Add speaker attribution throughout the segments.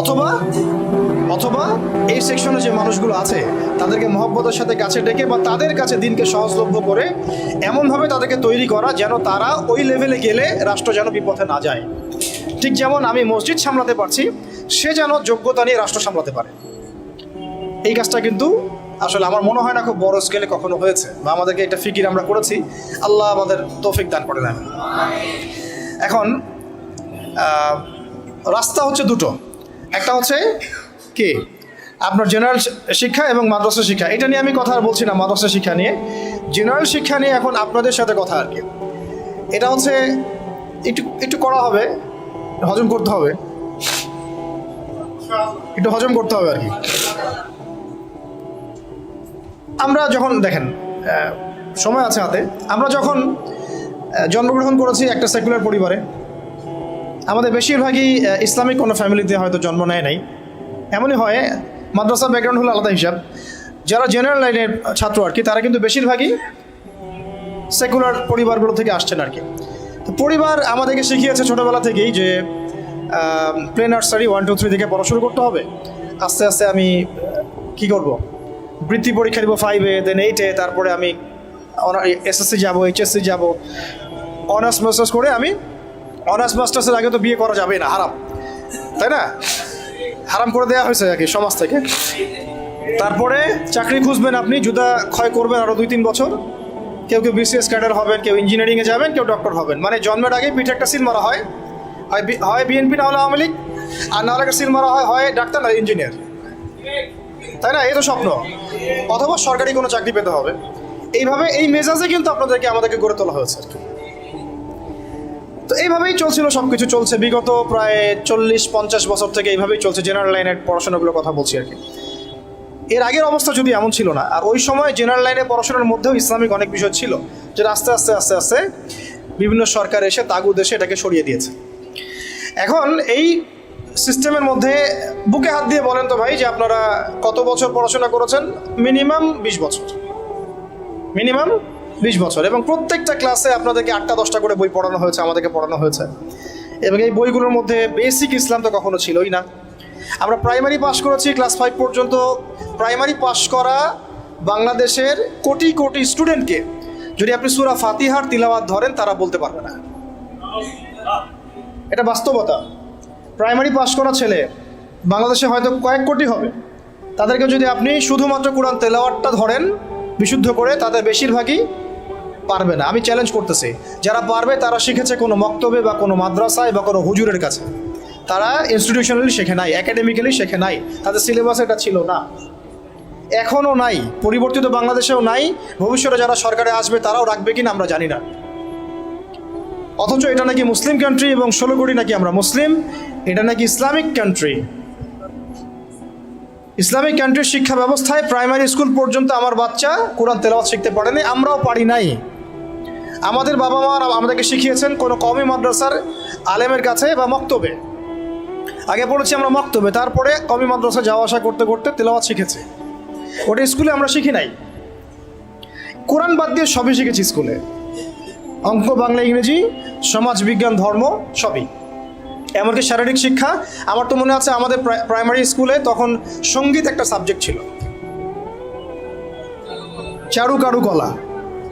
Speaker 1: অথবা অথবা এই সেকশনে যে মানুষগুলো আছে, তাদেরকে মহব্বতের সাথে কাছে ডেকে বা তাদের কাছে দিনকে সহজলভ্য করে এমনভাবে তাদেরকে তৈরি করা যেন তারা ওই লেভেলে গেলে রাষ্ট্র যেন বিপথে না যায়। ঠিক যেমন আমি মসজিদ সামলাতে পারছি, সে যেন যোগ্যতা নিয়ে রাষ্ট্র সামলাতে পারে। এই কাজটা কিন্তু আসলে আমার মনে হয় না খুব বড় স্কেলে কখনো হয়েছে বা আমাদেরকে একটা ফিকির আমরা করেছি। আল্লাহ আমাদের তৌফিক দান করে দেন। এখন রাস্তা হচ্ছে দুটো। একটা হচ্ছে কি? আপনার জেনারেল শিক্ষা এবং মাদ্রাসা শিক্ষা। এটা নিয়ে আমি কথা আর বলছি না, মাদ্রাসা শিক্ষা নিয়ে। জেনারেল শিক্ষা নিয়ে এখন আপনাদের সাথে কথা আর কি। এটা হচ্ছে একটু একটু করা হবে, হজম করতে হবে। একটু হজম করতে হবে আর কি। আমরা যখন, দেখেন সময় আছে হাতে। আমরা যখন জন্মগ্রহণ করেছি একটা সেকুলার পরিবারে আমাদের বেশিরভাগই ইসলামিক কোনো ফ্যামিলিতে হয়তো জন্ম নেয় নাই। এমনই হয়, মাদ্রাসা ব্যাকগ্রাউন্ড হলো আলাদা হিসাব। যারা জেনারেল লাইনের ছাত্র আর কি, তারা কিন্তু বেশিরভাগই সেকুলার পরিবারগুলো থেকে আসছেন আর কি। তো পরিবার আমাদেরকে শিখিয়েছে ছোটোবেলা থেকেই যে play nursery one two three থেকে পড়াশুরু করতে হবে। আস্তে আস্তে আমি কি করব? বৃত্তি পরীক্ষা দিব ফাইভে দেন এইটে তারপরে আমি এসএসসি যাব এইচএসসি যাব। অনার্স মাস্টার্স করে আমি অনার্স মাস্টার্সের আগে তো বিয়ে করা যাবে না, হারাম। তাই না? হারাম করে দেওয়া হয়েছে আর কি সমাজ থেকে। তারপরে চাকরি খুঁজবেন আপনি জুদা ক্ষয় করবেন আরও দুই তিন বছর। কেউ কেউ বিসিএস ক্যাডার হবেন, কেউ ইঞ্জিনিয়ারিংয়ে যাবেন, কেউ ডক্টর হবেন। মানে জন্মের আগে পিঠে একটা সিল মারা হয়। হয় বিএনপি, না হলে আওয়ামী লীগ। আর না হলে একটা সিল মারা হয় হয় ডাক্তার, না ইঞ্জিনিয়ার। তাই না? এই তো স্বপ্ন। অথবা সরকারি কোনো চাকরি পেতে হবে। এইভাবে এই মেজাজে কিন্তু আপনাদেরকে, আমাদেরকে গড়ে তোলা হয়েছে আর কি। তো এইভাবেই চলছিল সব কিছু চলছে বিগত প্রায় চল্লিশ, পঞ্চাশ বছর থেকে এইভাবেই চলছে জেনারেল লাইনের পড়াশোনাগুলোর কথা বলছি আর কি। এর আগের অবস্থা যদি এমন ছিল না, আর ওই সময় জেনারেল লাইনে পড়াশোনার মধ্যেও ইসলামিক অনেক বিষয় ছিল যেটা আস্তে আস্তে আস্তে আস্তে বিভিন্ন সরকার এসে তাগু দেশে এটাকে সরিয়ে দিয়েছে। এখন এই সিস্টেমের মধ্যে বুকে হাত দিয়ে বলেন তো ভাই যে আপনারা কত বছর পড়াশোনা করেছেন? মিনিমাম বিশ বছর। মিনিমাম বিশ বছর এবং প্রত্যেকটা ক্লাসে আপনাদেরকে আটটা, দশটা করে বই পড়ানো হয়েছে, আমাদেরকে পড়ানো হয়েছে। এবং এই বইগুলোর মধ্যে বেসিক ইসলাম তো কখনো ছিলই না। আমরা প্রাইমারি পাশ করেছি ক্লাস ফাইভ পর্যন্ত। প্রাইমারি পাশ করা বাংলাদেশের কোটি কোটি স্টুডেন্টকে যদি আপনি সুরা ফাতিহার তিলাওয়াত ধরেন, তারা বলতে পারবে না। এটা বাস্তবতা। প্রাইমারি পাশ করা ছেলে বাংলাদেশে হয়তো কয়েক কোটি হবে। তাদেরকে যদি আপনি শুধুমাত্র কোরআন তেলাওয়াতটা ধরেন, বিশুদ্ধ করে, তাদের বেশিরভাগই পারবে না। আমি চ্যালেঞ্জ করতেছি। যারা পারবে, তারা শিখেছে কোনো মক্তবে বা কোনো মাদ্রাসায় বা কোনো হুজুরের কাছে। তারা ইনস্টিটিউশনালি শেখে নাই একাডেমিক্যালি শেখে নাই। তাদের সিলেবাস এটা ছিল না। এখনও নাই, পরিবর্তিত বাংলাদেশেও নাই। ভবিষ্যতে যারা সরকারে আসবে, তারাও রাখবে কিনা আমরা জানি না। অথচ এটা নাকি মুসলিম কান্ট্রি এবং ষোলো কোটি নাকি আমরা মুসলিম। এটা নাকি ইসলামিক কান্ট্রি ইসলামিক কান্ট্রির শিক্ষা ব্যবস্থায় প্রাইমারি স্কুল পর্যন্ত আমার বাচ্চা কোরআন তেলাওয়াত শিখতে পারেনি, আমরাও পারি নাই। আমাদের বাবা মা আমাদেরকে শিখিয়েছেন কোনো কমি মাদ্রাসার আলেমের কাছে বা মক্তবে। আগে পড়েছি আমরা মক্তবে, তারপরে কমি মাদ্রাসা যাওয়া আসা করতে করতে তেলাওয়াত শিখেছে। ওটা স্কুলে আমরা শিখি নাই। কোরআন বাদ দিয়ে সবই শিখেছি স্কুলে। অঙ্ক, বাংলা, ইংরেজি, সমাজ, বিজ্ঞান, ধর্ম, সবই। এমনকি শারীরিক শিক্ষা, আমার তো মনে আছে আমাদের প্রাই- প্রাইমারি স্কুলে তখন সংগীত একটা সাবজেক্ট ছিল। চারু কারু কলা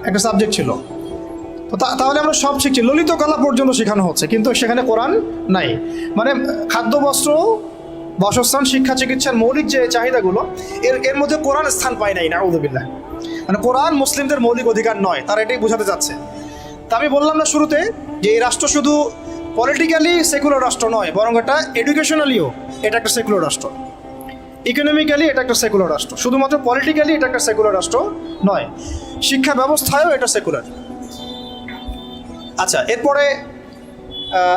Speaker 1: একটা সাবজেক্ট ছিল। তাহলে আমরা সব শিখছি। ললিত কলা পর্যন্ত শেখানো হচ্ছে, কিন্তু সেখানে কোরআন নাই। মানে খাদ্য, বস্ত্র, বাসস্থান, শিক্ষা, চিকিৎসার মৌলিক যে চাহিদাগুলো, এর এর মধ্যে কোরআন স্থান পায় নাই নাউদুবিল্লাহ মানে কোরআন মুসলিমদের মৌলিক অধিকার নয়, তারা এটাই বোঝাতে যাচ্ছে তা আমি বললাম না শুরুতে যে এই রাষ্ট্র শুধু পলিটিক্যালি সেকুলার রাষ্ট্র নয়, বরং এটা এডুকেশনালিও এটা একটা সেকুলার রাষ্ট্র। ইকোনমিক্যালি এটা একটা সেকুলার রাষ্ট্র। শুধুমাত্র পলিটিক্যালি এটা একটা সেকুলার রাষ্ট্র নয়, শিক্ষা ব্যবস্থায়ও এটা সেকুলার আচ্ছা এরপরে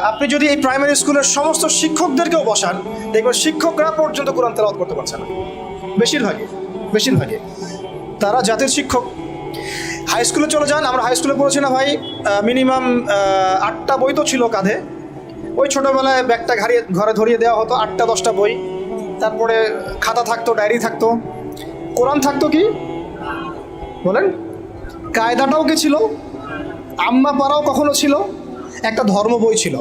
Speaker 1: আপনি যদি এই প্রাইমারি স্কুলের সমস্ত শিক্ষকদেরকেও বসান, দেখবেন শিক্ষকরা পর্যন্ত কোরআন তেলাওয়াত করতে পারছে না। বেশিরভাগই বেশিরভাগই। তারা জাতির শিক্ষক। হাই স্কুলে চলে যান, আমরা হাই স্কুলে পড়েছি না ভাই মিনিমাম আটটা বই তো ছিল কাঁধে। ওই ছোটোবেলায় ব্যাগটা ঘাড়িয়ে, ঘরে ধরিয়ে দেওয়া হতো, আটটা, দশটা বই। তারপরে খাতা থাকতো, ডায়েরি থাকতো। কোরআন থাকতো কি? বলেন। কায়দাটাও কি ছিল? আম্মা পাড়াও কখনো ছিল? একটা ধর্ম বই ছিল,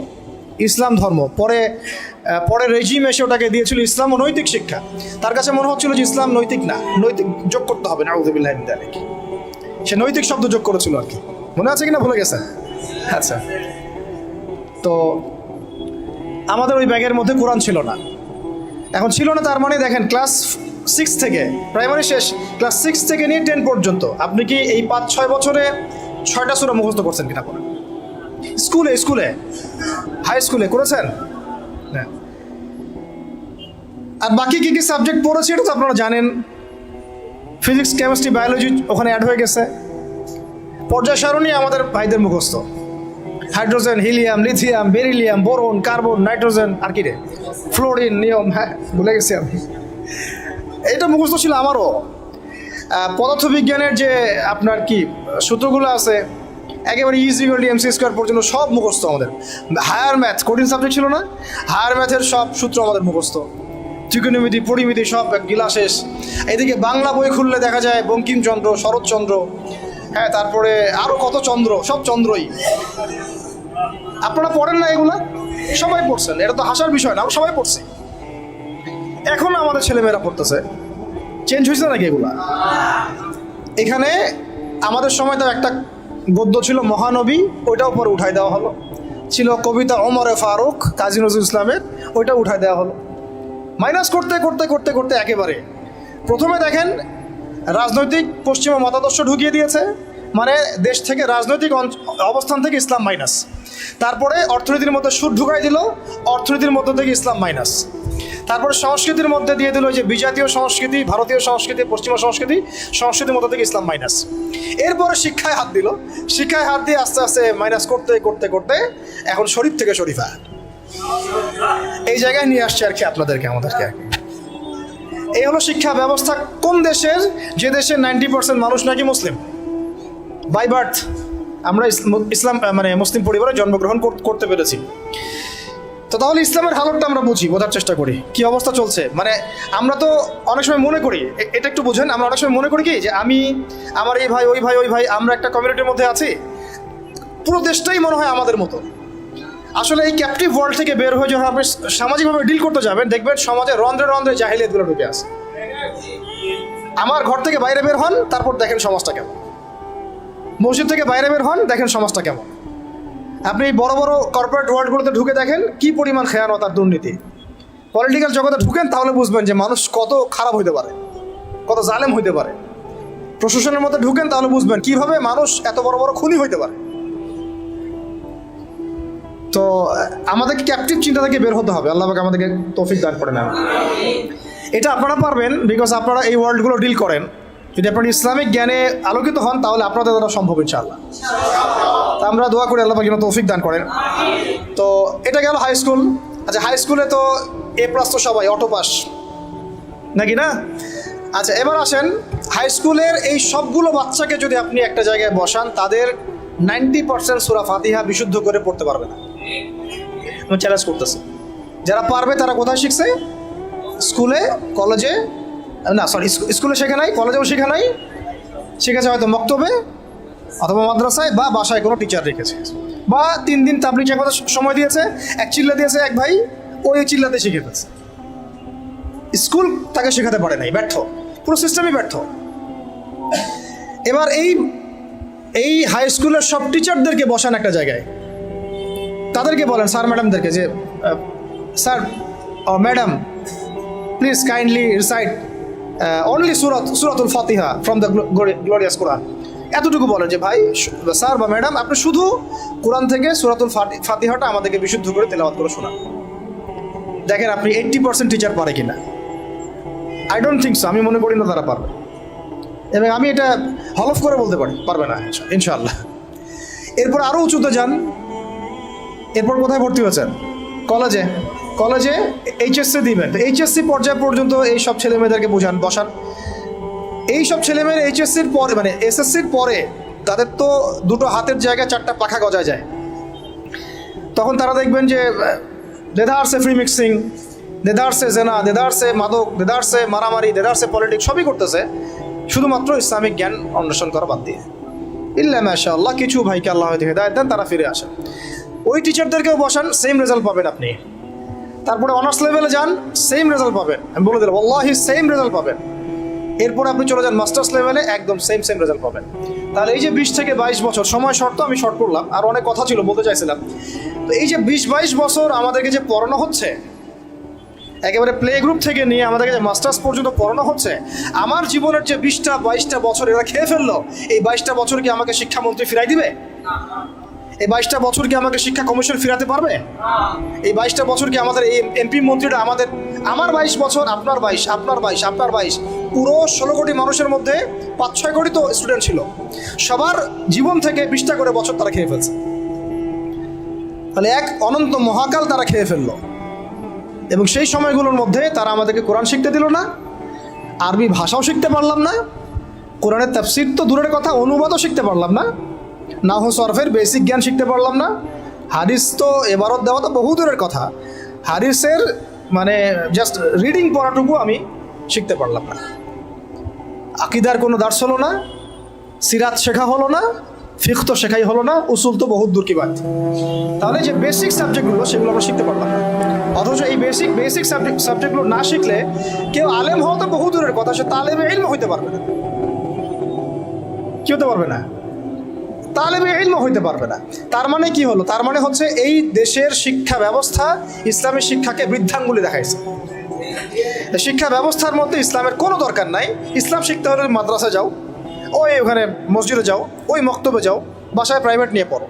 Speaker 1: ইসলাম ধর্ম। পরে পরে রেজিম এসে ওটাকে দিয়েছিল ইসলাম ও নৈতিক শিক্ষা। তার কাছে মনে হচ্ছিল যে ইসলাম নৈতিক না, নৈতিক যোগ করতে হবে না সে নৈতিক শব্দ যোগ করেছিল আর কি। মনে আছে কিনা ভুলে গেছেন? আচ্ছা। তো, আমাদের ওই ব্যাগের মধ্যে কোরআন ছিল না। এখন ছিল না, তার মানে দেখেন, ক্লাস সিক্স থেকে প্রাইমারি শেষ, ক্লাস সিক্স থেকে নিয়ে টেন পর্যন্ত। আপনি কি এই পাঁচ ছয় বছরে ছয়টা সুরা মুখস্থ করছেন কিনা করে স্কুলে স্কুলে। হাই স্কুলে করেছেন? হ্যাঁ। আর বাকি কি কি সাবজেক্ট পড়েছি এটা তো আপনারা জানেন। ফিজিক্স কেমিস্ট্রি বায়োলজি ওখানে অ্যাড হয়ে গেছে। পর্যায় সারণী আমাদের ভাইদের মুখস্থ। Hydrogen helium lithium beryllium boron carbon nitrogen আর কি রে? ফ্লোরিন নিয়ম হ্যাঁ ভুলে গেছি আমি। এটা মুখস্থ ছিল আমারও। পদার্থবিজ্ঞানের যে আপনার কি, সূত্রগুলো আছে, একেবারে ইজি ইকুয়াল এমসি স্কোয়ার পর্যন্ত সব মুখস্থ আমাদের। হায়ার ম্যাথ কঠিন সাবজেক্ট ছিল না? হায়ার ম্যাথের সব সূত্র আমাদের মুখস্থ। ত্রিকোণমিতি, পরিমিতি সব গিলা শেষ। এদিকে বাংলা বই খুললে দেখা যায় বঙ্কিমচন্দ্র, শরৎচন্দ্র হ্যাঁ তারপরে আরও কত চন্দ্র, সব চন্দ্রই। আপনারা পড়েন না এগুলা? সবাই পড়ছেন, এটা তো হাসার বিষয় না, আমরা সবাই পড়ছি। এখন আমাদের ছেলেমেয়েরা পড়তেছে। চেঞ্জ হয়েছে নাকি এগুলা? এখানে আমাদের সময় তো একটা গদ্য ছিল মহানবী, ওইটাও পরে উঠাই দেওয়া হলো। ছিল কবিতা ওমরে ফারুক, কাজী নজরুল ইসলামের ওইটা উঠাই দেওয়া হলো। মাইনাস করতে করতে করতে করতে একেবারে। প্রথমে দেখেন, রাজনৈতিক পশ্চিমা মতাদর্শ ঢুকিয়ে দিয়েছে মানে দেশ থেকে রাজনৈতিক অবস্থান থেকে ইসলাম মাইনাস তারপরে অর্থনীতির মধ্যে সুদ ঢুকাই দিল, অর্থনীতির মধ্য থেকে ইসলাম মাইনাস তারপরে সংস্কৃতির মধ্যে দিয়ে দিল যে বিজাতীয় সংস্কৃতি, ভারতীয় সংস্কৃতি, পশ্চিমা সংস্কৃতি, সংস্কৃতির মধ্যে থেকে ইসলাম মাইনাস এরপরে শিক্ষায় হাত দিল। শিক্ষায় হাত দিয়ে আস্তে আস্তে মাইনাস করতে করতে করতে এখন শরীফ থেকে শরীফা। এই জায়গায় নিয়ে আসছে আর কি আপনাদেরকে, আমাদেরকে এই হলো শিক্ষা ব্যবস্থা। কোন দেশের? যে দেশের নাইনটি পার্সেন্ট মানুষ নাকি মুসলিম? বাই বার্থ আমরা ইসলাম মানে মুসলিম পরিবারে জন্মগ্রহণ করতে পেরেছি। তো তাহলে ইসলামের হালতটা আমরা বুঝি, বোঝার চেষ্টা করি। কি অবস্থা চলছে? মানে আমরা তো অনেক সময় মনে করি এটা একটু বুঝেন, আমরা অনেক সময় মনে করি কি যে আমি, আমার এই ভাই, ওই ভাই ওই ভাই, আমরা একটা কমিউনিটির মধ্যে আছি। পুরো দেশটাই মনে হয় আমাদের মতো। আসলে এই ক্যাপটিভ ওয়ার্ল্ড থেকে বের হয়ে যখন আপনি সামাজিকভাবে ডিল করতে যাবেন, দেখবেন সমাজে রন্ধ্রে রন্ধ্রে জাহিলিয়াতগুলো ঢুকে আছে। আমার ঘর থেকে বাইরে বের হন, তারপর দেখেন সমাজটা কেমন। মসজিদ থেকে বাইরে বের হন, দেখেন সমাজটা কেমন। আপনি বড় বড় কর্পোরেট ওয়ার্ল্ডগুলোতে ঢুকে দেখেন কি পরিমাণ খেয়ানত আর দুর্নীতি। পলিটিক্যাল জগতে ঢুকেন তাহলে বুঝবেন যে মানুষ কত খারাপ হইতে পারে, কত জালেম হইতে পারে। প্রশাসনের মধ্যে ঢুকেন তাহলে বুঝবেন কীভাবে মানুষ এত বড় বড় খুনি হইতে পারে। তো, আমাদেরকে ক্যাপটিভ চিন্তা থেকে বের হতে হবে। আল্লাহ আমাদেরকে তৌফিক দান করে না এটা আপনারা পারবেন বিকজ আপনারা এই ওয়ার্ল্ডগুলো ডিল করেন। যদি আপনারা ইসলামিক জ্ঞানে আলোকিত হন তাহলে আপনাদের দ্বারা সম্ভব ইনশাআল্লাহ। আমরা দোয়া করি আল্লাহ পাক যেন তৌফিক দান করেন। তো এটা গেল হাই স্কুল আচ্ছা হাই স্কুলে তো এ প্লাস তো সবাই অটো পাস নাকি না? আচ্ছা এবার আসেন হাই স্কুলের এই সবগুলো বাচ্চাকে যদি আপনি একটা জায়গায় বসান, তাদের নাইনটি পার্সেন্ট সুরা ফাতিহা বিশুদ্ধ করে পড়তে পারবে না। আমি চ্যালেঞ্জ করতেছি। যারা পারবে, তারা কোথায় শিখছে? স্কুলে, কলেজে, না সরি স্কুলে শেখে নাই, কলেজেও শেখে নাই। শিখেছে হয়তো মক্তবে। অথবা মাদ্রাসায় বা বাসায় কোনো টিচার রেখেছে। বা তিন দিন তাবলিক একবার সময় দিয়েছে, এক চিল্লা দিয়েছে, এক ভাই ওই চিল্লাতে শিখে ফেলছে। স্কুল তাকে শেখাতে পারে নাই, ব্যর্থ। পুরো সিস্টেমই ব্যর্থ। এবার এই এই হাই স্কুলের সব টিচারদেরকে বসান একটা জায়গায়। তাদেরকে বলেন স্যার ম্যাডামদেরকে যে sir madam please kindly recite only সুরত সুরাতুল Fatiha from the glorious Quran এতটুকু বলেন যে ভাই স্যার বা ম্যাডাম, আপনি শুধু কোরআন থেকে সুরাতুল ফাতি- ফাতিহাটা আমাদেরকে বিশুদ্ধ করে তেলাওয়াত করে শোনান। দেখেন আপনি এইট্টি পার্সেন্ট টিচার পারে কিনা। আই ডোন্ট থিঙ্ক সো আমি মনে করি না তারা পারবে। এবং আমি এটা হলফ করে বলতে পারি, পারবে না, ইনশাআল্লাহ। এরপর আরও উঁচুতে যান। এরপর কোথায় ভর্তি হয়েছেন? কলেজে। কলেজে এইচএসসি দিবেন। তো এইচএসসি পর্যায় পর্যন্ত এই সব ছেলে মেয়েদেরকে বোঝান, বসান। এই সব ছেলেমেয়ের এইচএসসির পরে মানে এসএসসির পরে তাদের তো দুটো হাতের জায়গায় চারটা পাখা গজা যায়। তখন তারা দেখবেন যে দেদারসে ফ্রি মিক্সিং দেদারসে জেনা দেদারসে মাদক দেদারসে মারামারি দেদারসে পলিটিক্স সবই করতেছে। শুধুমাত্র ইসলামিক জ্ঞান অন্বেষণ করা বাদ দিয়ে। ইল্লা মাশা আল্লাহ কিছু ভাইকে আল্লাহ হয়তো হেদায়ত দেন, তারা ফিরে আসেন। ওই টিচারদেরকেও বসান সেম রেজাল্ট পাবেন আপনি। তারপরে অনার্স লেভেলে যান সেম রেজাল্ট পাবেন। আমি বলে দিলাম আল্লাহি সেম রেজাল্ট পাবেন। এরপর আপনি চলে যান মাস্টার্স লেভেলে, একদম সেম সেম রেজাল্ট পাবেন। তাহলে এই যে বিশ থেকে বাইশ বছর, সময় শর্ত, আমি শর্ট করলাম। আর অনেক কথা ছিল, বলতে চাইছিলাম। তো এই যে বিশ বাইশ বছর আমাদেরকে যে পড়ানো হচ্ছে, একেবারে প্লে গ্রুপ থেকে নিয়ে আমাদেরকে যে মাস্টার্স পর্যন্ত পড়ানো হচ্ছে, আমার জীবনের যে বিশটা, বাইশটা বছর এরা খেয়ে ফেলল, এই বাইশটা বছর কি আমাকে শিক্ষামন্ত্রী ফিরাই দিবে? এই বাইশটা বছর কি আমাকে শিক্ষা কমিশন ফিরাতে পারবে? এই বাইশটা বছর কি আমাদের এই এমপি মন্ত্রীরা আমাদের, আমার বাইশ বছর, আপনার বাইশ আপনার বাইশ আপনার বাইশ, পুরো ষোলো কোটি মানুষের মধ্যে পাঁচ, ছয় কোটি তো স্টুডেন্ট ছিল। সবার জীবন থেকে বিশটা করে বছর তারা খেয়ে ফেলছে। তাহলে এক অনন্ত মহাকাল তারা খেয়ে ফেলল। এবং সেই সময়গুলোর মধ্যে তারা আমাদেরকে কোরআন শিখতে দিল না, আরবি ভাষাও শিখতে পারলাম না, কোরআনের তাফসির তো দূরের কথা, অনুবাদও শিখতে পারলাম না নাহ সরফের বেসিক জ্ঞান শিখতে পারলাম না। হাদিস তো এবারত দেওয়া তো বহু দূরের কথা। হাদিসের মানে জাস্ট রিডিং পড়াটুকু আমি শিখতে পারলাম না। আকিদার কোনো দার্স হলো না, সিরাত শেখা হলো না ফিখ তো শেখাই হলো না, উসুল তো বহুত দূর কি বাদ তাহলে যে বেসিক সাবজেক্টগুলো সেগুলো আমরা শিখতে পারলাম না। অথচ এই বেসিক বেসিক সাবজেক্ট সাবজেক্টগুলো না শিখলে কেউ আলেম হওয়া তো বহু দূরের কথা, সে তালেবে ইলম হইতে পারবে না। কি হতে পারবে না? তালেবে ইলম হইতে পারবে না। তার মানে কি হলো? তার মানে হচ্ছে এই দেশের শিক্ষা ব্যবস্থা ইসলামী শিক্ষাকে বৃদ্ধাঙ্গুলি দেখাইছে। শিক্ষা ব্যবস্থার মধ্যে ইসলামের কোনো দরকার নাই। ইসলাম শিখতে হলে মাদ্রাসা যাও, ওই ওখানে মসজিদে যাও, ওই মক্তবে যাও, বাসায় প্রাইভেট নিয়ে পড়ো।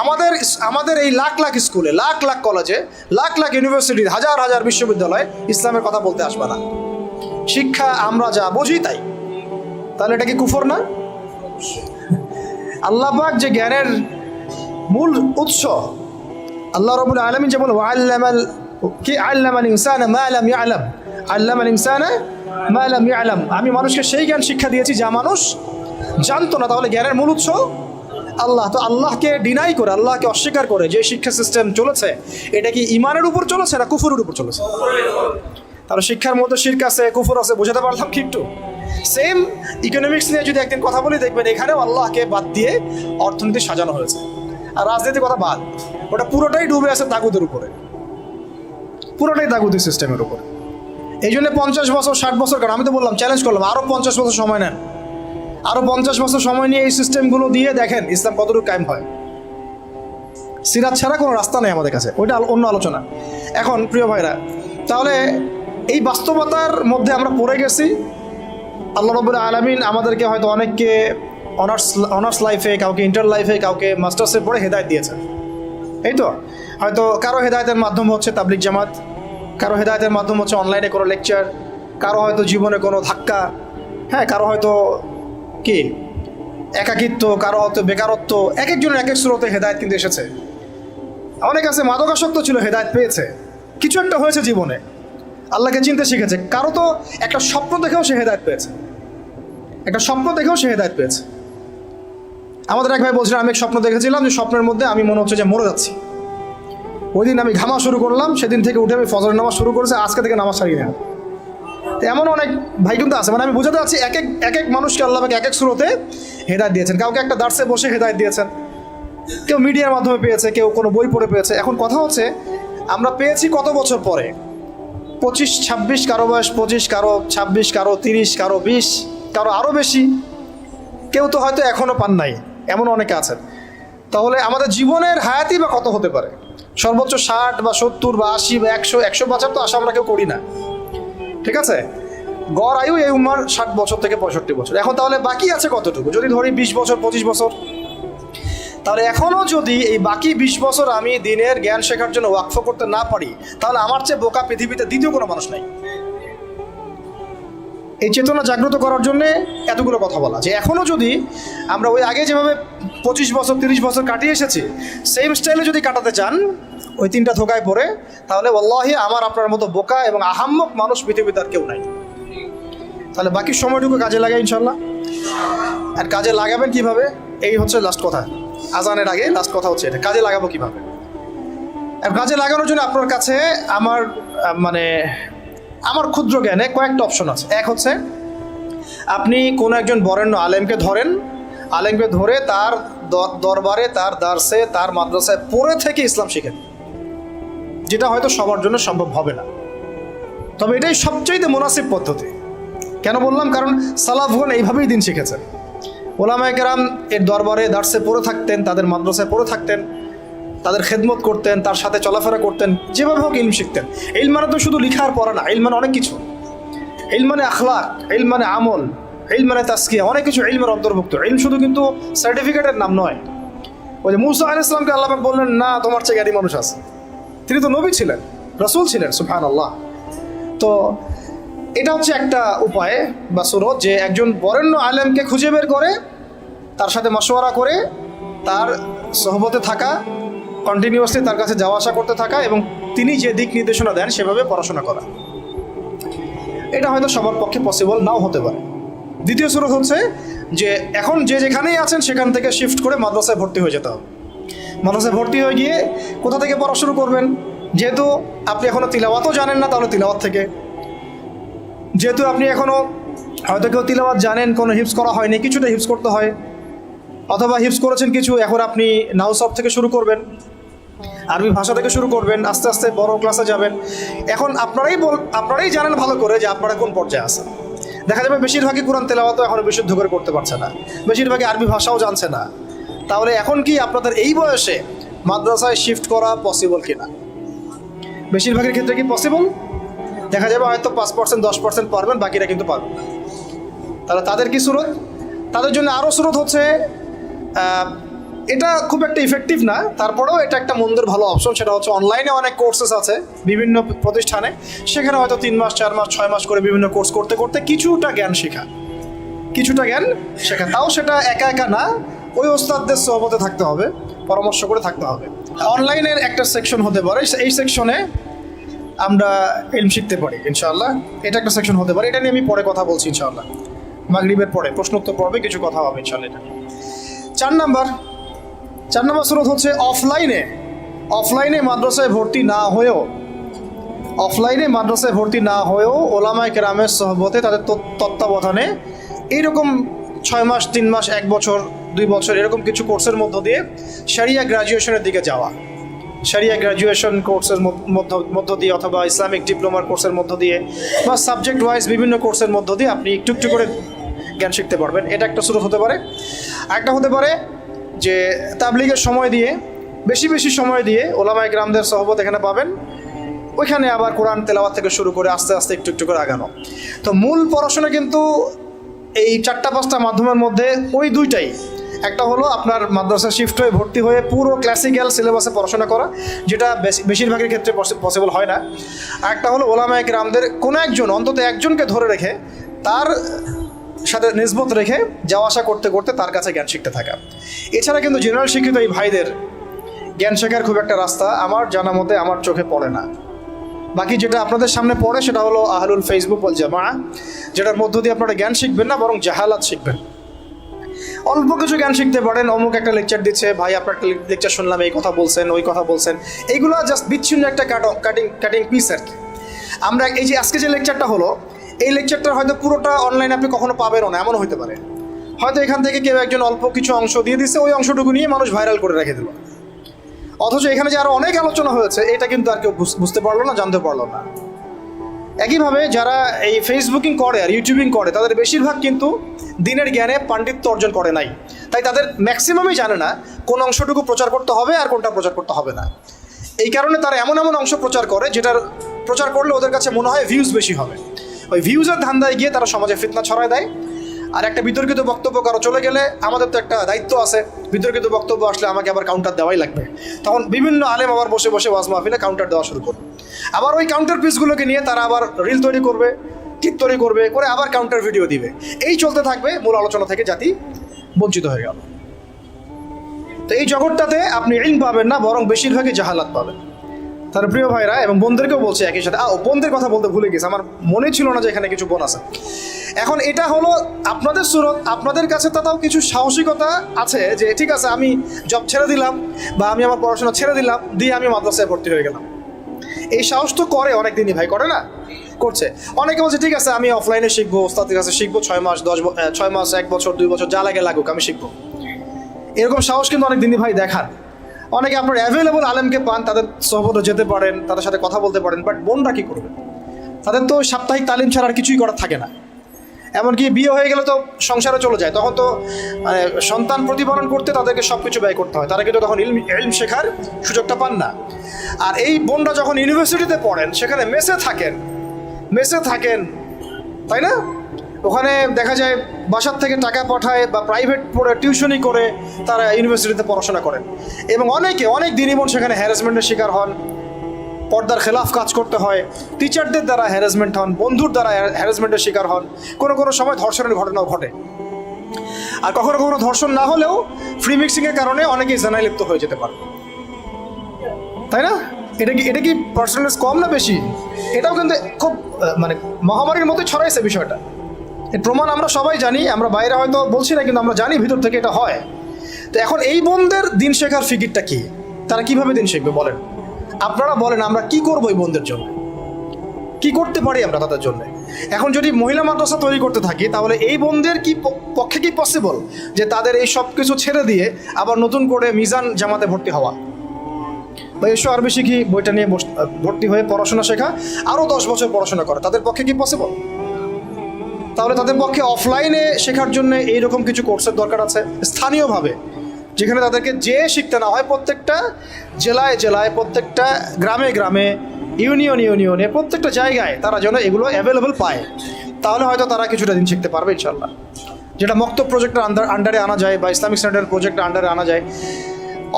Speaker 1: আমাদের আমাদের এই লাখ লাখ স্কুলে, লাখ লাখ কলেজে লাখ লাখ ইউনিভার্সিটি হাজার হাজার বিশ্ববিদ্যালয়ে ইসলামের কথা বলতে আসবে না। শিক্ষা আমরা যা বুঝি তাই। তাহলে এটা কি কুফর না? আল্লাহবাক যে জ্ঞানের মূল উৎস, আল্লাহ রবুল আলমিন যেমন আল্লামাল কি আল্লামাল ইনসান মা আলাম ইয়ালাম? আল্লামাল ইনসান মা আলাম ইয়ালাম। আমি মানুষকে সেই জ্ঞান শিক্ষা দিয়েছি যা মানুষ জানতো না। তাহলে জ্ঞানের মূল উৎস আল্লাহ। তো আল্লাহকে ডিনাই করে, আল্লাহকে অস্বীকার করে যে শিক্ষা সিস্টেম চলেছে, এটা কি ইমানের উপর চলেছে না কুফুরের উপর চলেছে? তাহলে শিক্ষার মধ্যে শির্ক আছে, কুফুর আছে, বোঝাতে পারলাম কি একটু? সেম ইকোনমিক্স নিয়ে যদি একদিন কথা বলি, দেখবেন এখানেও আল্লাহকে বাদ দিয়ে অর্থনীতি সাজানো হয়েছে। আর রাজনীতির কথা বাদ, ওটা পুরোটাই ডুবে আছে তাগুদের উপরে। পুরোটাই তাগুদি সিস্টেমের উপরে। এই জন্য পঞ্চাশ বছর, ষাট বছর, কারণ আমি তো বললাম চ্যালেঞ্জ করলাম আরও পঞ্চাশ বছর সময় নেন। আরও পঞ্চাশ বছর সময় নিয়ে এই সিস্টেমগুলো দিয়ে দেখেন ইসলাম কতটুকু কায়েম হয়। সিরাজ ছাড়া কোনো রাস্তা নেই আমাদের কাছে, ওইটা অন্য আলোচনা। এখন, প্রিয় ভাইরা, তাহলে এই বাস্তবতার মধ্যে আমরা পড়ে গেছি। আল্লাহ রবুল্লা আলমিন আমাদেরকে হয়তো অনেককে অনার্স অনার্স লাইফে কাউকে ইন্টার লাইফে কাউকে মাস্টার্সে পড়ে হেদায়ত দিয়েছে এই তো? হয়তো কারও হেদায়তের মাধ্যম হচ্ছে তাবলিক জামাত, কারও হেদায়তের মাধ্যম হচ্ছে অনলাইনে কোনো লেকচার কারও হয়তো জীবনে কোনো ধাক্কা হ্যাঁ কারও হয়তো কি? একাকিত্ব, কারও হয়তো বেকারত্ব এক একজনের এক এক স্রোতে হেদায়ত কিন্তু এসেছে। অনেক আছে মাদকাসক্ত ছিল, হেদায়ত পেয়েছে। কিছু একটা হয়েছে জীবনে। আল্লাহকে চিনতে শিখেছে। কারও তো একটা স্বপ্ন দেখেও সে হেদায়ত পেয়েছে। একটা স্বপ্ন দেখেও সে হেদায়ত পেয়েছে। আমাদের এক ভাই বলছিলেন আমি এক স্বপ্ন দেখেছিলাম যে স্বপ্নের মধ্যে আমি মনে হচ্ছে যে মরে যাচ্ছি। ওই দিন আমি ঘামা শুরু করলাম, সেদিন থেকে উঠে আমি ফজর নামাজ শুরু করেছি, আজকে থেকে নামাজ ছাড়ি না তো এমন অনেক ভাই কিন্তু আছে মানে আমি বুঝাতে পারছি এক এক এক এক মানুষকে আল্লাহ পাক এক এক স্রোতে হেদায়ত দিয়েছেন। কাউকে একটা দার্সে বসে হেদায়ত দিয়েছেন। কেউ মিডিয়ার মাধ্যমে পেয়েছে, কেউ কোনো বই পড়ে পেয়েছে। এখন কথা হচ্ছে, আমরা পেয়েছি কত বছর পরে? পঁচিশ, ছাব্বিশ, কারও বয়স পঁচিশ, কারও ছাব্বিশ, কারও তিরিশ, কারও বিশ, কারও আরও বেশি। কেউ তো হয়তো এখনও পান নাই, এমন অনেকে আছেন। তাহলে আমাদের জীবনের হায়াতি বা কত হতে পারে? সর্বোচ্চ ষাট বা সত্তর বা আশি বা একশো একশো বছর তো আশা আমরা কেউ করি না। ঠিক আছে? গড় আয়ু এই উমার ষাট বছর থেকে পঁয়ষট্টি বছর। এখন তাহলে বাকি আছে কতটুকু? যদি ধরি বিশ বছর, পঁচিশ বছর তাহলে এখনও যদি এই বাকি বিশ বছর আমি দিনের জ্ঞান শেখার জন্য ওয়াকফ করতে না পারি, তাহলে আমার চেয়ে বোকা পৃথিবীতে দ্বিতীয় কোনো মানুষ নাই। এই চেতনা জাগ্রত করার জন্য এতগুলো কথা বলা যে এখনও যদি আমরা ওই আগে যেভাবে পঁচিশ বছর, তিরিশ বছর কাটিয়ে এসেছি, সেম স্টাইলে যদি কাটাতে চান, ওই তিনটা ধোকায় পড়ে, তাহলে বল্লাহি আমার আপনার মতো বোকা এবং আহাম্মক মানুষ পৃথিবীতে আর কেউ নাই। তাহলে বাকি সময়টুকু কাজে লাগাই ইনশাল্লাহ আর কাজে লাগাবেন কীভাবে? এই হচ্ছে লাস্ট কথা। আজানের আগে লাস্ট কথা হচ্ছে এটা। কাজে লাগাবো কীভাবে? কাজে লাগানোর জন্য আপনার কাছে আমার মানে আমার ক্ষুদ্র জ্ঞানে কয়েকটা অপশন আছে। এক হচ্ছে, আপনি কোনো একজন বরেণ্য আলেমকে ধরেন, আলেমকে ধরে তার দরবারে, তার দার্সে, তার মাদ্রাসায় পড়ে থেকে ইসলাম শিখেন। যেটা হয়তো সবার জন্য সম্ভব হবে না। তবে এটাই সবচাইতে মুনাসিব পদ্ধতি। কেন বললাম? কারণ সালাফগণ এইভাবেই দিন শিখেছেন। ওলামায় কেরাম এর দরবারে দার্সে পড়ে থাকতেন, তাদের মাদ্রাসায় পড়ে থাকতেন, তাদের খেদমত করতেন, তার সাথে চলাফেরা করতেন, যেভাবে হোক ইলম শিখতেন। ইল মানে তো শুধু লিখার পড়া না ইল মানে অনেক কিছু। ইল মানে আখলাক ইল মানে আমল ইল মানে তাস্কিয়া অনেক কিছু ইলমের অন্তর্ভুক্ত। ইলম শুধু কিন্তু সার্টিফিকেটের নাম নয়। ওই যে মুসা আল ইসলামকে আল্লাহ বললেন, না, তোমার চেয়ে জ্ঞানী মানুষ আছে। তিনি তো নবী ছিলেন, রসুল ছিলেন সুফান আল্লাহ তো এটা হচ্ছে একটা উপায় বা সুরত যে একজন বরেণ্য আলেমকে খুঁজে বের করে, তার সাথে মশওয়ারা করে, তার সহবতে থাকা কন্টিনিউয়াসলি তার কাছে যাওয়া আসা করতে থাকা এবং তিনি যে দিক নির্দেশনা দেন সেভাবে পড়াশোনা করা। এটা হয়তো সবার পক্ষে পসিবল নাও হতে পারে। দ্বিতীয় সুরত হচ্ছে যে এখন যে যেখানেই আছেন সেখান থেকে শিফট করে মাদ্রাসায় ভর্তি হয়ে যেতে হবে। মাদ্রাসায় ভর্তি হয়ে গিয়ে কোথা থেকে পড়া শুরু করবেন? যেহেতু আপনি এখনও তিলাওয়াতও জানেন না, তাহলে তিলাওয়াত থেকে যেহেতু আপনি এখনও হয়তো কেউ তিলাওয়াত জানেন, কোনো হিপস করা হয়নি, কিছুটা হিপস করতে হয়। অথবা হিপস করেছেন কিছু, এখন আপনি নাউসব থেকে শুরু করবেন, আরবি ভাষা থেকে শুরু করবেন, আস্তে আস্তে বড় ক্লাসে যাবেন। এখন আপনারাই বল, আপনারাই জানেন ভালো করে যে আপনারা কোন পর্যায়ে আছেন। দেখা যাবে বেশিরভাগই কোরআন তেলাওয়াতও এখনও বিশুদ্ধ করে করতে পারছে না। বেশিরভাগই আরবি ভাষাও জানছে না। তাহলে এখন কি আপনাদের এই বয়সে মাদ্রাসায় শিফট করা পসিবল কিনা? বেশিরভাগের ক্ষেত্রে কি পসিবল দেখা যাবে হয়তো পাঁচ পার্সেন্ট দশ পার্সেন্ট পারবেন, বাকিরা কিন্তু পারবেন। তাহলে তাদের কি স্রোত? তাদের জন্য আরও স্রোত হচ্ছে এটা খুব একটা ইফেক্টিভ না, তারপরেও এটা একটা মন্দের ভালো অপশন সেটা হচ্ছে অনলাইনে অনেক কোর্সেস আছে, বিভিন্ন প্রতিষ্ঠানে। সেখানে হয়তো তিন মাস, চার মাস, ছয় মাস করে বিভিন্ন কোর্স করতে করতে কিছুটা জ্ঞান শেখা। কিছুটা জ্ঞান শেখা। তাও সেটা একা একা না, ওই ওস্তাদদের সহমতে থাকতে হবে, পরামর্শ করে থাকতে হবে। অনলাইনের একটা সেকশন হতে পারে, এই সেকশনে আমরা ইলম শিখতে পারি, ইনশাআল্লাহ। এটা একটা সেকশন হতে পারে। এটা নিয়ে আমি পরে কথা বলছি, ইনশাআল্লাহ। মাগরিবের পরে, প্রশ্নোত্তর পর্বে কিছু কথা হবে, ইনশাআল্লাহ, এটা চার নাম্বার, চার নম্বর স্রোত হচ্ছে অফলাইনে অফলাইনে মাদ্রাসায় ভর্তি না হয়েও অফলাইনে মাদ্রাসায় ভর্তি না হয়েও ওলামায় কেরামের সহবতে তাদের তত- তত্ত্বাবধানে এইরকম ছয় মাস, তিন মাস, এক বছর, দুই বছর এরকম কিছু কোর্সের মধ্য দিয়ে সারিয়া গ্রাজুয়েশনের দিকে যাওয়া। সারিয়া গ্রাজুয়েশন কোর্সের মধ্য দিয়ে অথবা ইসলামিক ডিপ্লোমার কোর্সের মধ্য দিয়ে বা সাবজেক্ট ওয়াইজ বিভিন্ন কোর্সের মধ্য দিয়ে আপনি একটু একটু করে জ্ঞান শিখতে পারবেন। এটা একটা স্রোত হতে পারে। একটা হতে পারে যে তাবলিগের সময় দিয়ে, বেশি বেশি সময় দিয়ে ওলামায় গ্রামদের সহবত এখানে পাবেন। ওইখানে আবার কোরআন তেলাওয়াত থেকে শুরু করে আস্তে আস্তে একটু একটু করে আগানো। তো মূল পড়াশোনা কিন্তু এই চারটা, পাঁচটা মাধ্যমের মধ্যে ওই দুইটাই। একটা হলো আপনার মাদ্রাসা শিফট হয়ে ভর্তি হয়ে পুরো ক্লাসিক্যাল সিলেবাসে পড়াশোনা করা, যেটা বেশি- বেশিরভাগের ক্ষেত্রে পসিবল হয় না। একটা হলো ওলামায় রামদের কোনো একজন, অন্তত একজনকে ধরে রেখে তার সাথে নিসবত রেখে যাওয়া আসা করতে করতে তার কাছে জ্ঞান শিখতে থাকা। এছাড়া কিন্তু জেনারেল শিক্ষিত এই ভাইদের জ্ঞান শেখার খুব একটা রাস্তা আমার জানা মতে আমার চোখে পড়ে না। বাকি যেটা আপনাদের সামনে পড়ে সেটা হলো আহলুল ফেসবুক জামা যেটার মধ্য দিয়ে আপনারা জ্ঞান শিখবেন না, বরং জাহালাত শিখবেন। অল্প কিছু জ্ঞান শিখতে পারেন। অমুক একটা লেকচার দিচ্ছে, ভাই, আপনার লেকচার শুনলাম, এই কথা বলছেন, ওই কথা বলছেন। এইগুলো জাস্ট বিচ্ছিন্ন একটা কাটিং কাটিং পিস আর কি। আমরা এই যে আজকে যে লেকচারটা হলো, এই লেকচারটা হয়তো পুরোটা অনলাইনে আপনি কখনো পাবেনও না এমন হতে পারে। হয়তো এখান থেকে কেউ একজন অল্প কিছু অংশ দিয়ে দিচ্ছে ওই অংশটুকু নিয়ে মানুষ ভাইরাল করে রেখে দিল। অথচ এখানে যে আরও অনেক আলোচনা হয়েছে, এটা কিন্তু আর কেউ বুঝতে পারল না, জানতে পারল না। একইভাবে যারা এই ফেসবুকিং করে আর ইউটিউবিং করে, তাদের বেশিরভাগ কিন্তু দিনের জ্ঞানে পাণ্ডিত্য অর্জন করে নাই। তাই তাদের ম্যাক্সিমামই জানে না কোন অংশটুকু প্রচার করতে হবে আর কোনটা প্রচার করতে হবে না। এই কারণে তারা এমন এমন অংশ প্রচার করে, যেটার প্রচার করলে ওদের কাছে মনে হয় ভিউজ বেশি হবে। ওই ভিউজের ধান্দায় গিয়ে তারা সমাজে ফিতনা ছড়ায় দেয়। আর একটা বিতর্কিত বক্তব্য কারও চলে গেলে আমাদের তো একটা দায়িত্ব আছে। বিতর্কিত বক্তব্য আসলে আমাকে আবার কাউন্টার দেওয়াই লাগবে। তখন বিভিন্ন আলেম আবার বসে বসে ওয়াজ মাহফিলে কাউন্টার দেওয়া শুরু করবে। আবার ওই কাউন্টার পিসগুলোকে নিয়ে তারা আবার রিল তৈরি করবে ক্লিপ তৈরি করবে, করে আবার কাউন্টার ভিডিও দিবে। এই চলতে থাকবে মূল আলোচনা থেকে জাতি বঞ্চিত হয়ে গেল। তো এই জগৎটাতে আপনি ইলম পাবেন না, বরং বেশিরভাগই জাহালাত পাবেন। তার প্রিয় ভাইরা এবং বোনদেরকেও বলছে একই সাথে। আ বোনদের কথা বলতে ভুলে গেছে, আমার মনে ছিল না যে এখানে কিছু বোন আছে। এখন এটা হলো আপনাদের সুরত, আপনাদের কাছে তাও কিছু সাহসিকতা আছে যে, ঠিক আছে, আমি জব ছেড়ে দিলাম বা আমি আমার পড়াশোনা ছেড়ে দিলাম, দিয়ে আমি মাদ্রাসায় ভর্তি হয়ে গেলাম। এই সাহস তো করে অনেক দিনই ভাই, করে না? করছে। অনেকে বলছে, ঠিক আছে, আমি অফলাইনে শিখব, ওস্তাদের কাছে শিখব, ছয় মাস, দশ ছয় মাস, এক বছর, দুই বছর, যা লাগে লাগুক, আমি শিখব। এরকম সাহস কিন্তু অনেক দিনই ভাই দেখার অনেকে আপনার অ্যাভেলেবল আলেমকে পান, তাদের সহবতে যেতে পারেন, তাদের সাথে কথা বলতে পারেন বাট বোনরা কী করবে? তাদের তো সাপ্তাহিক তালিম ছাড়া আর কিছুই করার থাকে না। এমনকি বিয়ে হয়ে গেলে তো সংসারে চলে যায়। তখন তো মানে সন্তান প্রতিপালন করতে তাদেরকে সব কিছু ব্যয় করতে হয়। তারা কিন্তু তখন ইলম ইলম শেখার সুযোগটা পান না। আর এই বোনরা যখন ইউনিভার্সিটিতে পড়েন, সেখানে মেসে থাকেন। মেসে থাকেন, তাই না? ওখানে দেখা যায় বাসার থেকে টাকা পাঠায় বা প্রাইভেট পড়ে টিউশনি করে তারা ইউনিভার্সিটিতে পড়াশোনা করেন। এবং অনেকে, অনেক দিনই বোন সেখানে হ্যারাসমেন্টের শিকার হন। পর্দার খেলাফ কাজ করতে হয়। টিচারদের দ্বারা হ্যারাসমেন্ট হন, বন্ধুর দ্বারা হ্যারাসমেন্টের শিকার হন। কোনো কোনো সময় ধর্ষণের ঘটনাও ঘটে। আর কখনো কখনো ধর্ষণ না হলেও ফ্রি মিক্সিংয়ের কারণে অনেকেই জানায় লিপ্ত হয়ে যেতে পারে। তাই না? এটা কি এটা কি পার্সেন্টেজ কম না বেশি? এটাও কিন্তু খুব মানে মহামারীর মতো ছড়াইছে বিষয়টা। এর প্রমাণ আমরা সবাই জানি, আমরা বাইরে হয়তো বলছি না, কিন্তু আমরা জানি ভিতর থেকে এটা হয়। তো এখন এই বোনদের দিন শেখার ফিকিরটা কি? তারা কীভাবে দিন শিখবে বলেন? আপনারা বলেন, আমরা কি করব এই বোনদের জন্য? কি করতে পারি আমরা তাদের জন্য? এখন যদি মহিলা মাদ্রাসা তৈরি করতে থাকি, তাহলে এই বোনদের কি পক্ষে কি পসিবল যে তাদের এই সব কিছু ছেড়ে দিয়ে আবার নতুন করে মিজান জামাতে ভর্তি হওয়া? বা এসো আরবি শিখি বইটা নিয়ে ভর্তি হয়ে পড়াশোনা শেখা আরও দশ বছর পড়াশোনা করা, তাদের পক্ষে কি পসিবল তাহলে তাদের পক্ষে অফলাইনে শেখার জন্য এইরকম কিছু কোর্সের দরকার আছে? স্থানীয়ভাবে। যেখানে তাদেরকে যে শিখতে না হয় প্রত্যেকটা জেলায় জেলায়, প্রত্যেকটা গ্রামে গ্রামে, ইউনিয়ন ইউনিয়নে, প্রত্যেকটা জায়গায় তারা যেন এগুলো অ্যাভেলেবল পায়। তাহলে হয়তো তারা কিছুটা দিন শিখতে পারবে ইনশাল্লাহ যেটা মক্ত প্রজেক্টের আন্ডার আন্ডারে আনা যায় বা ইসলামিক স্ট্যান্ডার্ড প্রজেক্টের আন্ডারে আনা যায়।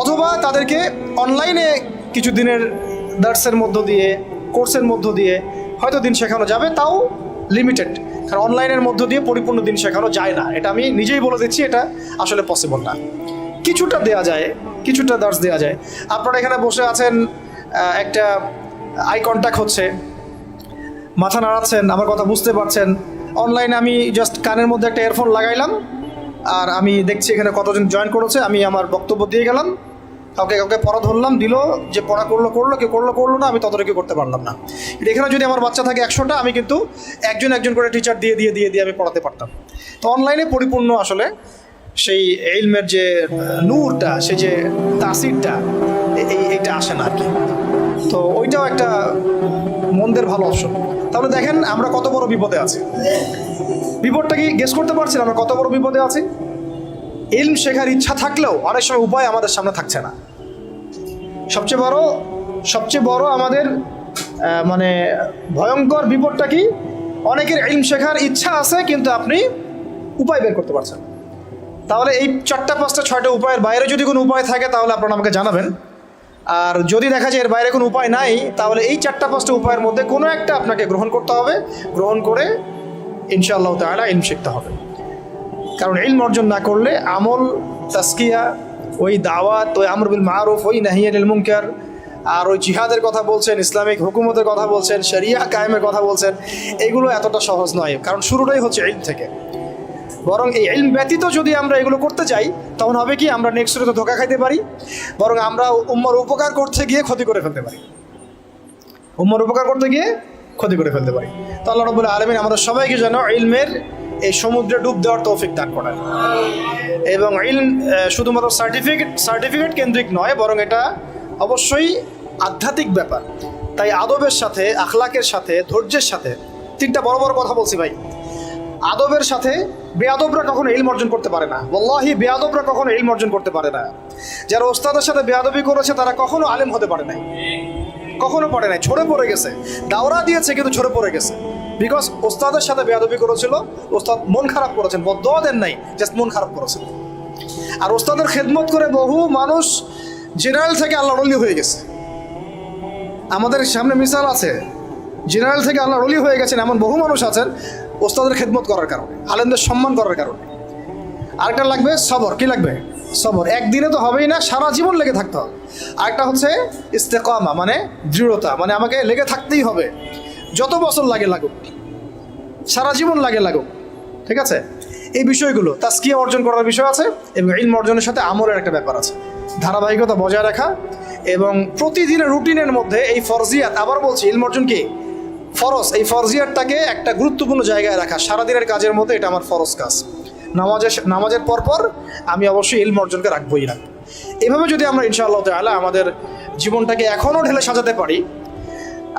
Speaker 1: অথবা তাদেরকে অনলাইনে কিছু দিনের দার্সের মধ্য দিয়ে কোর্সের মধ্য দিয়ে হয়তো দিন শেখানো যাবে, তাও লিমিটেড কারণ অনলাইনের মধ্য দিয়ে পরিপূর্ণ দিন শেখানো যায় না। এটা আমি নিজেই বলে দিচ্ছি, এটা আসলে পসিবল না। কিছুটা দেয়া যায়, কিছুটা দার্স দেওয়া যায়। আপনারা এখানে বসে আছেন একটা আই কন্ট্যাক্ট হচ্ছে, মাথা নাড়াচ্ছেন, আমার কথা বুঝতে পারছেন। অনলাইনে আমি জাস্ট কানের মধ্যে একটা ইয়ারফোন লাগাইলাম, আর আমি দেখছি এখানে কতজন জয়েন করেছে, আমি আমার বক্তব্য দিয়ে গেলাম। কাউকে কাউকে পড়া ধরলাম, দিল, যে পড়া করল করল কে করল করল না, আমি ততটা ততটুকু করতে পারলাম না। এখানে যদি আমার বাচ্চা থাকে একশোটা, আমি কিন্তু একজন একজন করে টিচার দিয়ে দিয়ে দিয়ে দিয়ে আমি পড়াতে পারতাম। তো অনলাইনে পরিপূর্ণ আসলে সেই ইলমের যে নূরটা সে যে তাসিরটা এই, এইটা আসে না আর কি তো ওইটাও একটা মন্দের ভালো অপশন তাহলে দেখেন আমরা কত বড় বিপদে আছি। বিপদটা কি গেস করতে পারছেন আমরা কত বড় বিপদে আছি? ইলম শেখার ইচ্ছা থাকলেও অনেক সময় উপায় আমাদের সামনে থাকছে না। সবচেয়ে বড় সবচেয়ে বড় আমাদের মানে ভয়ঙ্কর বিপদটা কি? অনেকের ইলম শেখার ইচ্ছা আছে, কিন্তু আপনি উপায় বের করতে পারছেন। তাহলে এই চারটা পাঁচটা, ছয়টা উপায়ের বাইরে যদি কোনো উপায় থাকে, তাহলে আপনারা আমাকে জানাবেন। আর যদি দেখা যায় এর বাইরে কোনো উপায় নাই, তাহলে এই চারটা পাঁচটা উপায়ের মধ্যে কোনো একটা আপনাকে গ্রহণ করতে হবে। গ্রহণ করে ইনশাআল্লাহ তাআলা ইলম শিখতে হবে। কারণ ইলম অর্জন না করলে আমল তাস্কিয়া ওই দাওয়াত, ওই আমরবিল মারুফ, ওই নাহিয়ানিল মুনকার, আর ওই জিহাদের কথা বলছেন, ইসলামিক হুকুমতের কথা বলছেন, শরিয়া কায়েমের কথা বলছেন, এগুলো এতটা সহজ নয়। কারণ শুরুটাই হচ্ছে ইলম থেকে। বরং এই ইলম ব্যতীত যদি আমরা এগুলো করতে যাই, তখন হবে কি আমরা নেক্সট তো ধোকা খাইতে পারি, বরং আমরা উম্মর উপকার করতে গিয়ে ক্ষতি করে ফেলতে পারি। উম্মর উপকার করতে গিয়ে ক্ষতি করে ফেলতে পারি। তো আল্লাহ রবুল্লাহ আলমিন আমাদের সবাইকে যেন ইলমের এই সমুদ্রে ডুব দেওয়ার তৌফিক দান করেন। এবং ইলম শুধুমাত্র সার্টিফিকেট সার্টিফিকেট কেন্দ্রিক নয়, বরং এটা অবশ্যই আধ্যাত্মিক ব্যাপার। তাই আদবের সাথে, আখলাকের সাথে, ধৈর্যের সাথে, তিনটা বড় বড় কথা বলছি ভাই। আদবের সাথে বেয়াদবরা কখনো ইলম অর্জন করতে পারে না। বল্লাহি বেয়াদবরা কখনো ইলম অর্জন করতে পারে না। যারা ওস্তাদের সাথে বেয়াদবি করেছে, তারা কখনো আলেম হতে পারে নাই। কখনো পড়ে নাই ছড়ে পড়ে গেছে। দাওরা দিয়েছে, কিন্তু ছড়ে পড়ে গেছে। বিকজ ওস্তাদের সাথে বেয়াদবি করেছিল, ওস্তাদ মন খারাপ করেছেন। বদয়া দেন নাই জাস্ট মন খারাপ করেছেন। আর ওস্তাদের খেদমত করে বহু মানুষ জেনারেল থেকে আল্লাহ রলি হয়ে গেছে। আমাদের সামনে মিসাল আছে। জেনারেল থেকে আল্লাহ রলি হয়ে গেছেন, এমন বহু মানুষ আছেন। ওস্তাদের খেদমত করার কারণে, আলেমদের সম্মান করার কারণে। আরেকটা লাগবে সবর, কি লাগবে? সবর। একদিনে তো হবেই না, সারা জীবন লেগে থাকতে হবে। আরেকটা হচ্ছে ইস্তেকামা মানে দৃঢ়তা মানে আমাকে লেগে থাকতেই হবে। যত বছর লাগে লাগুক, সারা জীবন লাগে লাগুক, ঠিক আছে? এই বিষয়গুলো তাস্কিয়া অর্জন করার বিষয় আছে এবং ইলম অর্জনের সাথে আমলের একটা ব্যাপার আছে। ধারাবাহিকতা বজায় রাখা এবং প্রতিদিনের রুটিনের মধ্যে এই ফরজিয়াত, আবার বলছি, ইলম অর্জন কি? ফরজ, এই ফরজিয়াতটাকে একটা গুরুত্বপূর্ণ জায়গায় রাখা, সারাদিনের কাজের মধ্যে এটা আমার ফরজ কাজ। নামাজের নামাজের পরপর আমি অবশ্যই ইলম অর্জনকে রাখবোই রাখব এভাবে যদি আমরা ইনশাআল্লাহ তাআলা আমাদের জীবনটাকে এখনও ঢেলে সাজাতে পারি,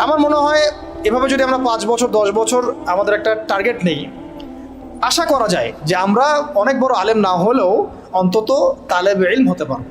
Speaker 1: আমার মনে হয় এভাবে যদি আমরা পাঁচ বছর, দশ বছর আমাদের একটা টার্গেট নেই, আশা করা যায় যে আমরা অনেক বড় আলেম না হলেও অন্তত তালেব ইলম হতে পারব।